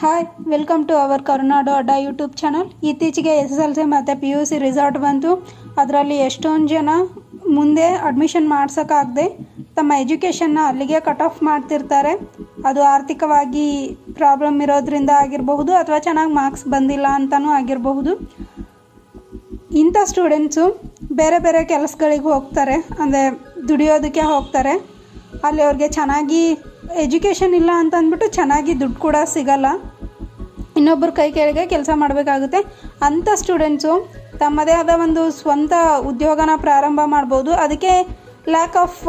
Hi welcome to our Karunadu Adda YouTube channel ಇತ್ತೀಚೆಗೆ S S L C ಮತ್ತು P U C result ಬಂತು. ಅದರಲ್ಲಿ ಎಷ್ಟೊಂದು ಜನ ಮುಂದೆ ಅಡ್ಮಿಷನ್ ಮಾಡ್ಸೋಕ್ಕಾಗದೆ ತಮ್ಮ ಎಜುಕೇಷನ್ನ ಅಲ್ಲಿಗೆ ಕಟ್ ಆಫ್ ಮಾಡ್ತಿರ್ತಾರೆ. ಅದು ಆರ್ಥಿಕವಾಗಿ ಪ್ರಾಬ್ಲಮ್ ಇರೋದ್ರಿಂದ ಆಗಿರಬಹುದು ಅಥವಾ ಚೆನ್ನಾಗಿ ಮಾರ್ಕ್ಸ್ ಬಂದಿಲ್ಲ ಅಂತಲೂ ಆಗಿರಬಹುದು. ಇಂಥ ಸ್ಟೂಡೆಂಟ್ಸು ಬೇರೆ ಬೇರೆ ಕೆಲಸಗಳಿಗೆ ಹೋಗ್ತಾರೆ. ಅಂದರೆ ದುಡಿಯೋದಕ್ಕೆ ಹೋಗ್ತಾರೆ. ಅಲ್ಲಿ ಅವ್ರಿಗೆ ಚೆನ್ನಾಗಿ ಎಜುಕೇಷನ್ ಇಲ್ಲ ಅಂತ ಅಂದ್ಬಿಟ್ಟು ಚೆನ್ನಾಗಿ ದುಡ್ಡು ಕೂಡ ಸಿಗಲ್ಲ. ಇನ್ನೊಬ್ಬರ ಕೈ ಕೆಳಗೆ ಕೆಲಸ ಮಾಡಬೇಕಾಗುತ್ತೆ. ಅಂಥ ಸ್ಟೂಡೆಂಟ್ಸು ತಮ್ಮದೇ ಆದ ಒಂದು ಸ್ವಂತ ಉದ್ಯೋಗನ ಪ್ರಾರಂಭ ಮಾಡ್ಬೋದು. ಅದಕ್ಕೆ ಲ್ಯಾಕ್ ಆಫ್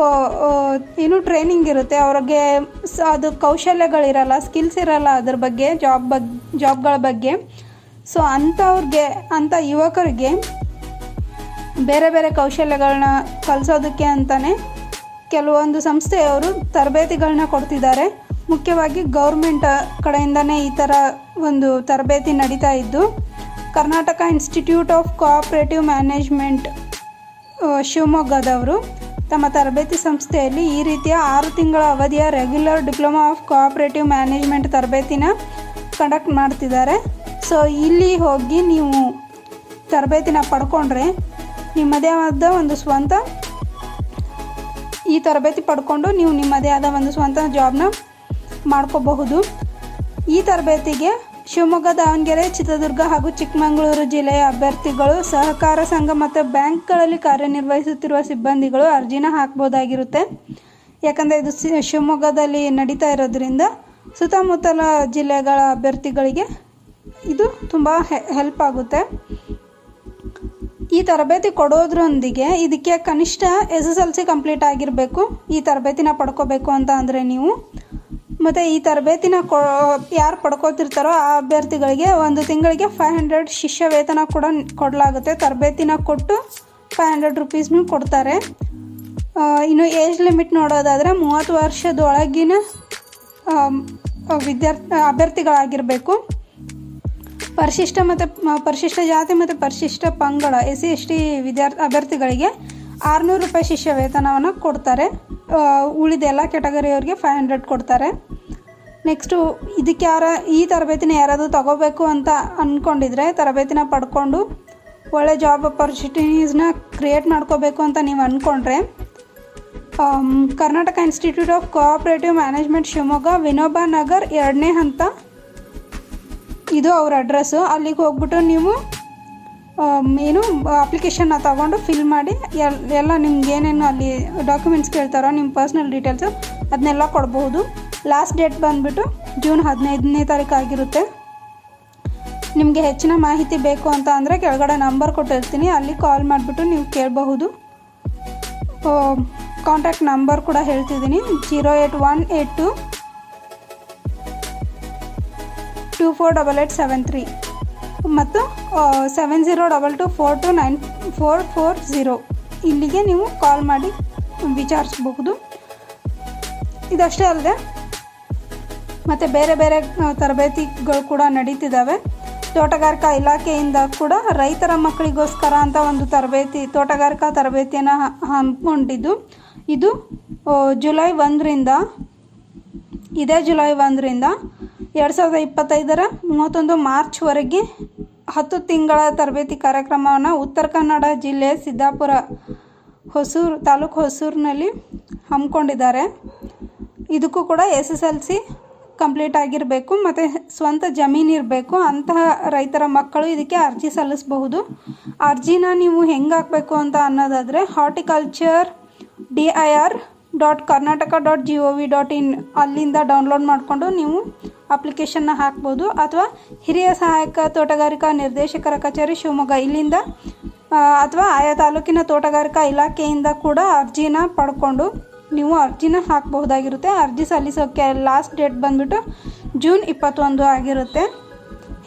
ಏನು ಟ್ರೈನಿಂಗ್ ಇರುತ್ತೆ. ಅವ್ರಿಗೆ ಸ, ಅದು ಕೌಶಲ್ಯಗಳಿರಲ್ಲ ಸ್ಕಿಲ್ಸ್ ಇರಲ್ಲ ಅದ್ರ ಬಗ್ಗೆ ಜಾಬ್ ಬಗ್ ಜಾಬ್ಗಳ ಬಗ್ಗೆ. ಸೊ ಅಂಥವ್ರಿಗೆ, ಅಂಥ ಯುವಕರಿಗೆ ಬೇರೆ ಬೇರೆ ಕೌಶಲ್ಯಗಳನ್ನ ಕಲಿಸೋದಕ್ಕೆ ಅಂತಲೇ ಕೆಲವೊಂದು ಸಂಸ್ಥೆಯವರು ತರಬೇತಿಗಳನ್ನ ಕೊಡ್ತಿದ್ದಾರೆ. ಮುಖ್ಯವಾಗಿ ಗೌರ್ಮೆಂಟ್ ಕಡೆಯಿಂದನೇ ಈ ಥರ ಒಂದು ತರಬೇತಿ ನಡೀತಾ ಇದ್ದು, Karnataka institute of cooperative management ಶಿವಮೊಗ್ಗದವರು ತಮ್ಮ ತರಬೇತಿ ಸಂಸ್ಥೆಯಲ್ಲಿ ಈ ರೀತಿಯ ಆರು ತಿಂಗಳ ಅವಧಿಯ regular diploma of cooperative management ತರಬೇತಿನ conduct ಮಾಡ್ತಿದ್ದಾರೆ. ಸೊ, ಇಲ್ಲಿ ಹೋಗಿ ನೀವು ತರಬೇತಿನ ಪಡ್ಕೊಂಡ್ರೆ ನಿಮ್ಮದೇ ಆದ ಒಂದು ಸ್ವಂತ ಈ ತರಬೇತಿ ಪಡ್ಕೊಂಡು ನೀವು ನಿಮ್ಮದೇ ಆದ ಒಂದು ಸ್ವಂತ ಜಾಬ್ನ ಮಾಡ್ಕೋಬಹುದು. ಈ ತರಬೇತಿಗೆ ಶಿವಮೊಗ್ಗ, ದಾವಣಗೆರೆ, ಚಿತ್ರದುರ್ಗ ಹಾಗೂ ಚಿಕ್ಕಮಗಳೂರು ಜಿಲ್ಲೆಯ ಅಭ್ಯರ್ಥಿಗಳು, ಸಹಕಾರ ಸಂಘ ಮತ್ತು ಬ್ಯಾಂಕ್ಗಳಲ್ಲಿ ಕಾರ್ಯನಿರ್ವಹಿಸುತ್ತಿರುವ ಸಿಬ್ಬಂದಿಗಳು ಅರ್ಜಿನ ಹಾಕ್ಬೋದಾಗಿರುತ್ತೆ. ಯಾಕಂದರೆ ಇದು ಶಿವಮೊಗ್ಗದಲ್ಲಿ ನಡೀತಾ ಇರೋದ್ರಿಂದ ಸುತ್ತಮುತ್ತಲ ಜಿಲ್ಲೆಗಳ ಅಭ್ಯರ್ಥಿಗಳಿಗೆ ಇದು ತುಂಬ ಹೆಲ್ಪ್ ಆಗುತ್ತೆ. ಈ ತರಬೇತಿ ಕೊಡೋದ್ರೊಂದಿಗೆ ಇದಕ್ಕೆ ಕನಿಷ್ಠ S S L C complete ಆಗಿರಬೇಕು. ಈ ತರಬೇತಿನ ಪಡ್ಕೋಬೇಕು ಅಂತ ಅಂದರೆ ನೀವು. ಮತ್ತು ಈ ತರಬೇತಿನ ಕೊ, ಯಾರು ಪಡ್ಕೋತಿರ್ತಾರೋ ಆ ಅಭ್ಯರ್ಥಿಗಳಿಗೆ ಒಂದು ತಿಂಗಳಿಗೆ ಫೈವ್ ಹಂಡ್ರೆಡ್ ಶಿಷ್ಯ ವೇತನ ಕೂಡ ಕೊಡಲಾಗುತ್ತೆ. ತರಬೇತಿನ ಕೊಟ್ಟು ಫೈವ್ ಹಂಡ್ರೆಡ್ ರುಪೀಸ್ನು ಕೊಡ್ತಾರೆ. ಇನ್ನು ಏಜ್ ಲಿಮಿಟ್ ನೋಡೋದಾದರೆ ಮೂವತ್ತು ವರ್ಷದೊಳಗಿನ ವಿದ್ಯಾರ್ಥಿ ಅಭ್ಯರ್ಥಿಗಳಾಗಿರಬೇಕು. ಪರಿಶಿಷ್ಟ ಮತ್ತು ಪರಿಶಿಷ್ಟ ಜಾತಿ ಮತ್ತು ಪರಿಶಿಷ್ಟ ಪಂಗಡ, ಎಸ್ ಸಿ ಎಸ್ ಟಿ ವಿದ್ಯಾರ್ಥಿ ಅಭ್ಯರ್ಥಿಗಳಿಗೆ ಆರುನೂರು ರೂಪಾಯಿ ಶಿಷ್ಯ ವೇತನವನ್ನು ಕೊಡ್ತಾರೆ. ಉಳಿದ ಎಲ್ಲ ಕ್ಯಾಟಗರಿಯವ್ರಿಗೆ ಫೈವ್ ಹಂಡ್ರೆಡ್ ಕೊಡ್ತಾರೆ. ನೆಕ್ಸ್ಟು ಇದಕ್ಕೆ ಯಾರ, ಈ ತರಬೇತಿನ ಯಾರಾದರೂ ತಗೋಬೇಕು ಅಂತ ಅಂದ್ಕೊಂಡಿದ್ರೆ ತರಬೇತಿನ ಪಡ್ಕೊಂಡು ಒಳ್ಳೆ ಜಾಬ್ ಅಪರ್ಚುನಿಟೀಸ್ನ ಕ್ರಿಯೇಟ್ ಮಾಡ್ಕೋಬೇಕು ಅಂತ ನೀವು ಅಂದ್ಕೊಂಡ್ರೆ Karnataka institute of cooperative management Shivamogga Vinoba Nagar ಎರಡನೇ ಹಂತ. ಇದು ಅವ್ರ ಅಡ್ರೆಸ್ಸು ಅಲ್ಲಿಗೆ ಹೋಗ್ಬಿಟ್ಟು ನೀವು ಏನು ಅಪ್ಲಿಕೇಶನ್ನ ತಗೊಂಡು ಫಿಲ್ ಮಾಡಿ, ಎಲ್, ಎಲ್ಲ ನಿಮ್ಗೆ ಏನೇನು ಅಲ್ಲಿ ಡಾಕ್ಯುಮೆಂಟ್ಸ್ ಕೇಳ್ತಾರೋ ನಿಮ್ಮ ಪರ್ಸ್ನಲ್ ಡೀಟೇಲ್ಸು ಅದನ್ನೆಲ್ಲ ಕೊಡ್ಬೋದು. ಲಾಸ್ಟ್ ಡೇಟ್ ಬಂದುಬಿಟ್ಟು ಜೂನ್ ಹದಿನೈದನೇ ತಾರೀಕು ಆಗಿರುತ್ತೆ. ನಿಮಗೆ ಹೆಚ್ಚಿನ ಮಾಹಿತಿ ಬೇಕು ಅಂತ ಅಂದರೆ ಕೆಳಗಡೆ ನಂಬರ್ ಕೊಟ್ಟಿರ್ತೀನಿ ಅಲ್ಲಿ ಕಾಲ್ ಮಾಡಿಬಿಟ್ಟು ನೀವು ಕೇಳಬಹುದು. ಕಾಂಟ್ಯಾಕ್ಟ್ ನಂಬರ್ ಕೂಡ ಹೇಳ್ತಿದ್ದೀನಿ. Zero eight one eight two two four double eight seven three ಮತ್ತು seven zero double two four two nine four four zero ಇಲ್ಲಿಗೆ ನೀವು ಕಾಲ್ ಮಾಡಿ ವಿಚಾರಿಸಬಹುದು. ಇದಷ್ಟೇ ಅಲ್ಲದೆ, ಮತ್ತು ಬೇರೆ ಬೇರೆ ತರಬೇತಿಗಳು ಕೂಡ ನಡೀತಿದ್ದಾವೆ. ತೋಟಗಾರಿಕಾ ಇಲಾಖೆಯಿಂದ ಕೂಡ ರೈತರ ಮಕ್ಕಳಿಗೋಸ್ಕರ ಅಂತ ಒಂದು ತರಬೇತಿ, ತೋಟಗಾರಿಕಾ ತರಬೇತಿಯನ್ನು ಹಮ್ಮಿಕೊಂಡಿದ್ದು. ಇದು ಜುಲೈ ಒಂದರಿಂದ, ಇದೇ ಜುಲೈ ಒಂದರಿಂದ ಎರಡು ಸಾವಿರದ ಇಪ್ಪತ್ತೈದರ ಮೂವತ್ತೊಂದು ಮಾರ್ಚ್ವರೆಗೆ ಹತ್ತು ತಿಂಗಳ ತರಬೇತಿ ಕಾರ್ಯಕ್ರಮವನ್ನು ಉತ್ತರ ಕನ್ನಡ ಜಿಲ್ಲೆ ಸಿದ್ದಾಪುರ ಹೊಸೂರು, ತಾಲೂಕು ಹೊಸೂರಿನಲ್ಲಿ ಹಮ್ಮಿಕೊಂಡಿದ್ದಾರೆ. ಇದಕ್ಕೂ ಕೂಡ S S L C complete ಆಗಿರಬೇಕು, ಮತ್ತು ಸ್ವಂತ ಜಮೀನು ಇರಬೇಕು. ಅಂತಹ ರೈತರ ಮಕ್ಕಳು ಇದಕ್ಕೆ ಅರ್ಜಿ ಸಲ್ಲಿಸಬಹುದು. ಅರ್ಜಿನ ನೀವು ಹೆಂಗೆ ಹಾಕಬೇಕು ಅಂತ ಅನ್ನೋದಾದರೆ horticulture D I R dot Karnataka dot G O V dot in ಅಲ್ಲಿಂದ ಡೌನ್ಲೋಡ್ ಮಾಡಿಕೊಂಡು ನೀವು ಅಪ್ಲಿಕೇಶನ್ನ ಹಾಕ್ಬೋದು. ಅಥವಾ ಹಿರಿಯ ಸಹಾಯಕ ತೋಟಗಾರಿಕಾ ನಿರ್ದೇಶಕರ ಕಚೇರಿ ಶಿವಮೊಗ್ಗ ಇಲ್ಲಿಂದ ಅಥವಾ ಆಯಾ ತಾಲೂಕಿನ ತೋಟಗಾರಿಕಾ ಇಲಾಖೆಯಿಂದ ಕೂಡ ಅರ್ಜಿನ ಪಡ್ಕೊಂಡು ನೀವು ಅರ್ಜಿನ ಹಾಕಬಹುದಾಗಿರುತ್ತೆ. ಅರ್ಜಿ ಸಲ್ಲಿಸೋಕ್ಕೆ ಲಾಸ್ಟ್ ಡೇಟ್ ಬಂದುಬಿಟ್ಟು ಜೂನ್ ಇಪ್ಪತ್ತೊಂದು ಆಗಿರುತ್ತೆ.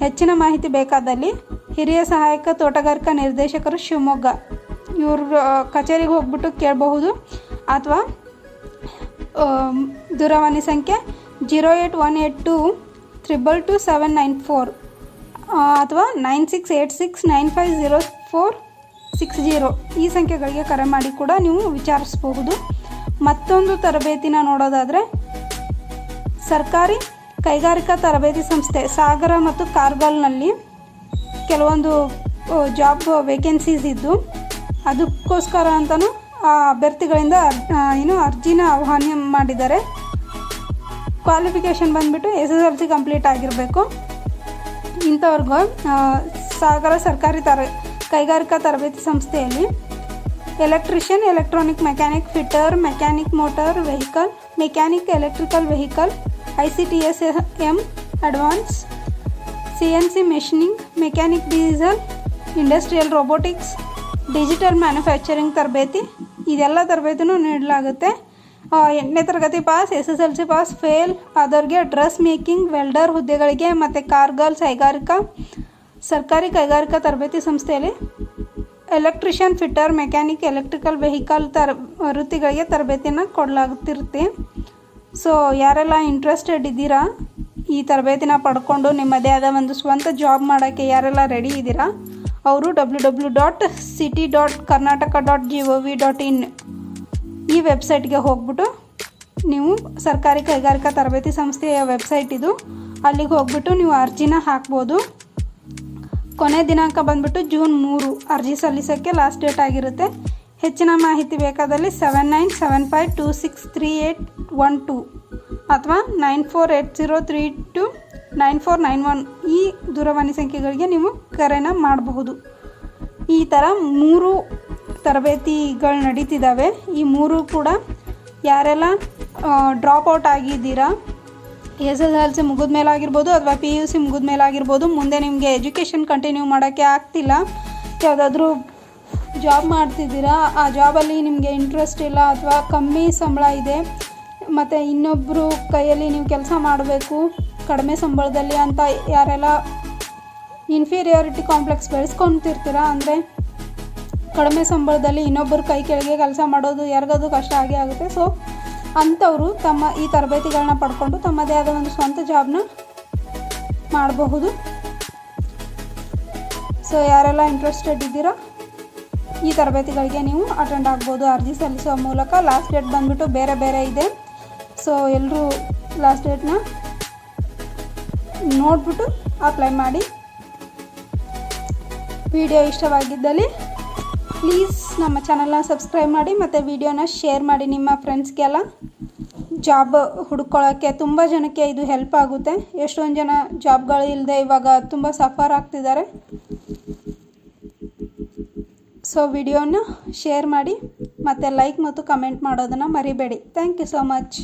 ಹೆಚ್ಚಿನ ಮಾಹಿತಿ ಬೇಕಾದಲ್ಲಿ ಹಿರಿಯ ಸಹಾಯಕ ತೋಟಗಾರಿಕಾ ನಿರ್ದೇಶಕರು ಶಿವಮೊಗ್ಗ ಇವ್ರ ಕಚೇರಿಗೆ ಹೋಗ್ಬಿಟ್ಟು ಕೇಳಬಹುದು. ಅಥವಾ ದೂರವಾಣಿ ಸಂಖ್ಯೆ zero eight one eight two triple two seven nine four ಅಥವಾ nine six eight six nine five zero four six zero. ಈ ಸಂಖ್ಯೆಗಳಿಗೆ ಕರೆ ಮಾಡಿ ಕೂಡ ನೀವು ವಿಚಾರಿಸಬಹುದು. ಮತ್ತೊಂದು ತರಬೇತಿನ ನೋಡೋದಾದರೆ ಸರ್ಕಾರಿ ಕೈಗಾರಿಕಾ ತರಬೇತಿ ಸಂಸ್ಥೆ ಸಾಗರ ಮತ್ತು ಕಾರ್ಗಲ್ನಲ್ಲಿ ಕೆಲವೊಂದು ಜಾಬ್ ವೇಕೆನ್ಸೀಸ್ ಇದ್ದು, ಅದಕ್ಕೋಸ್ಕರ ಅಂತಲೂ ಅಭ್ಯರ್ಥಿಗಳಿಂದ ಏನು ಅರ್ಜಿನ ಆಹ್ವಾನ ಮಾಡಿದ್ದಾರೆ. ಕ್ವಾಲಿಫಿಕೇಷನ್ ಬಂದುಬಿಟ್ಟು S S L C complete ಆಗಿರಬೇಕು. ಇಂಥವ್ರಿಗೂ ಸಾಗರ ಸರ್ಕಾರಿ ತರ, ಕೈಗಾರಿಕಾ ತರಬೇತಿ ಸಂಸ್ಥೆಯಲ್ಲಿ electrician electronic mechanic fitter mechanic motor vehicle mechanic electrical vehicle I C T S M advance C N C machining mechanic diesel industrial robotics digital manufacturing ತರಬೇತಿ ಇದೆಲ್ಲ ತರಬೇತಿನೂ ನೀಡಲಾಗುತ್ತೆ. ಎಂಟನೇ ತರಗತಿ pass S S L C pass fail ಆದವ್ರಿಗೆ dress making welder ಹುದ್ದೆಗಳಿಗೆ ಮತ್ತು ಕಾರ್ಗಲ್ ಕೈಗಾರಿಕಾ, ಸರ್ಕಾರಿ ಕೈಗಾರಿಕಾ ತರಬೇತಿ ಸಂಸ್ಥೆಯಲ್ಲಿ electrician fitter mechanic electrical vehicle ತರ, ವೃತ್ತಿಗಳಿಗೆ ತರಬೇತಿಯನ್ನು ಕೊಡಲಾಗುತ್ತಿರುತ್ತೆ ಸೊ ಯಾರೆಲ್ಲ ಇಂಟ್ರೆಸ್ಟೆಡ್ ಇದ್ದೀರಾ, ಈ ತರಬೇತಿನ ಪಡ್ಕೊಂಡು ನಿಮ್ಮದೇ ಆದ ಒಂದು ಸ್ವಂತ ಜಾಬ್ ಮಾಡೋಕ್ಕೆ ಯಾರೆಲ್ಲ ರೆಡಿ ಇದ್ದೀರಾ ಅವರು W W dot city dot Karnataka dot G O V dot in ಈ ವೆಬ್ಸೈಟ್ಗೆ ಹೋಗ್ಬಿಟ್ಟು ನೀವು ಸರ್ಕಾರಿ ಕೈಗಾರಿಕಾ ತರಬೇತಿ ಸಂಸ್ಥೆಯ ವೆಬ್ಸೈಟ್ ಇದು. ಅಲ್ಲಿಗೆ ಹೋಗ್ಬಿಟ್ಟು ನೀವು ಅರ್ಜಿನ ಹಾಕ್ಬೋದು. ಕೊನೆ ದಿನಾಂಕ ಬಂದ್ಬಿಟ್ಟು ಜೂನ್ ಮೂರು. ಅರ್ಜಿ ಸಲ್ಲಿಸೋಕ್ಕೆ ಲಾಸ್ಟ್ ಡೇಟ್ ಆಗಿರುತ್ತೆ. ಹೆಚ್ಚಿನ ಮಾಹಿತಿ ಬೇಕಾದಲ್ಲಿ seven nine seven five two six three eight one two ಅಥವಾ nine four eight zero three two nine four nine one ಈ ದೂರವಾಣಿ ಸಂಖ್ಯೆಗಳಿಗೆ ನೀವು ಕರೆನ ಮಾಡಬಹುದು. ಈ ಥರ ಮೂರು ತರಬೇತಿಗಳು ನಡೀತಿದ್ದಾವೆ ಈ ಮೂರು ಕೂಡ ಯಾರೆಲ್ಲ ಡ್ರಾಪ್ ಔಟ್ ಆಗಿದ್ದೀರಾ, ಎಸ್ ಎಸ್ ಎಲ್ ಸಿ ಮುಗಿದ ಮೇಲೆ ಆಗಿರ್ಬೋದು ಅಥವಾ ಪಿ ಯು ಸಿ ಮುಗಿದ ಮೇಲೆ ಆಗಿರ್ಬೋದು, ಮುಂದೆ ನಿಮಗೆ ಎಜುಕೇಷನ್ ಕಂಟಿನ್ಯೂ ಮಾಡೋಕ್ಕೆ ಆಗ್ತಿಲ್ಲ. ಯಾವುದಾದ್ರೂ ಜಾಬ್ ಮಾಡ್ತಿದ್ದೀರಾ, ಆ ಜಾಬಲ್ಲಿ ನಿಮಗೆ ಇಂಟ್ರೆಸ್ಟ್ ಇಲ್ಲ ಅಥವಾ ಕಮ್ಮಿ ಸಂಬಳ ಇದೆ, ಮತ್ತು ಇನ್ನೊಬ್ಬರು ಕೈಯಲ್ಲಿ ನೀವು ಕೆಲಸ ಮಾಡಬೇಕು, ಕಡಿಮೆ ಸಂಬಳದಲ್ಲಿ ಅಂತ ಯಾರೆಲ್ಲ ಇನ್ಫೀರಿಯಾರಿಟಿ ಕಾಂಪ್ಲೆಕ್ಸ್ ಬೆಳೆಸ್ಕೊತಿರ್ತೀರ ಅಂದರೆ ಕಡಿಮೆ ಸಂಬಳದಲ್ಲಿ ಇನ್ನೊಬ್ಬರ ಕೈ ಕೆಳಗೆ ಕೆಲಸ ಮಾಡೋದು ಯಾರಿಗಾದ್ರೂ ಕಷ್ಟ ಆಗೇ ಆಗುತ್ತೆ. ಸೊ ಅಂಥವರು ತಮ್ಮ ಈ ತರಬೇತಿಗಳನ್ನ ಪಡ್ಕೊಂಡು ತಮ್ಮದೇ ಆದ ಒಂದು ಸ್ವಂತ ಜಾಬ್ನ ಮಾಡಬಹುದು. ಸೊ ಯಾರೆಲ್ಲ ಇಂಟ್ರೆಸ್ಟೆಡ್ ಇದ್ದೀರಾ, ಈ ತರಬೇತಿಗಳಿಗೆ ನೀವು ಅಟೆಂಡ್ ಆಗ್ಬೋದು. ಅರ್ಜಿ ಸಲ್ಲಿಸುವ ಮೂಲಕ ಲಾಸ್ಟ್ ಡೇಟ್ ಬಂದ್ಬಿಟ್ಟು ಬೇರೆ ಬೇರೆ ಇದೆ. ಸೊ ಎಲ್ಲರೂ ಲಾಸ್ಟ್ ಡೇಟ್ನ ನೋಡಿಬಿಟ್ಟು ಅಪ್ಲೈ ಮಾಡಿ. ವಿಡಿಯೋ ಇಷ್ಟವಾಗಿದ್ದಲ್ಲಿ ಪ್ಲೀಸ್ ನಮ್ಮ ಚಾನಲ್ನ ಸಬ್ಸ್ಕ್ರೈಬ್ ಮಾಡಿ ಮತ್ತು ವಿಡಿಯೋನ ಶೇರ್ ಮಾಡಿ ನಿಮ್ಮ ಫ್ರೆಂಡ್ಸ್ಗೆಲ್ಲ ಜಾಬ್ ಹುಡ್ಕೊಳ್ಳೋಕ್ಕೆ ತುಂಬ ಜನಕ್ಕೆ ಇದು ಹೆಲ್ಪ್ ಆಗುತ್ತೆ. ಎಷ್ಟೊಂದು ಜನ ಜಾಬ್ಗಳು ಇಲ್ಲದೆ ಇವಾಗ ತುಂಬ ಸಫರ್ ಆಗ್ತಿದ್ದಾರೆ. ಸೊ ವಿಡಿಯೋನ ಶೇರ್ ಮಾಡಿ ಮತ್ತು ಲೈಕ್ ಮತ್ತು ಕಮೆಂಟ್ ಮಾಡೋದನ್ನು ಮರಿಬೇಡಿ. Thank you so much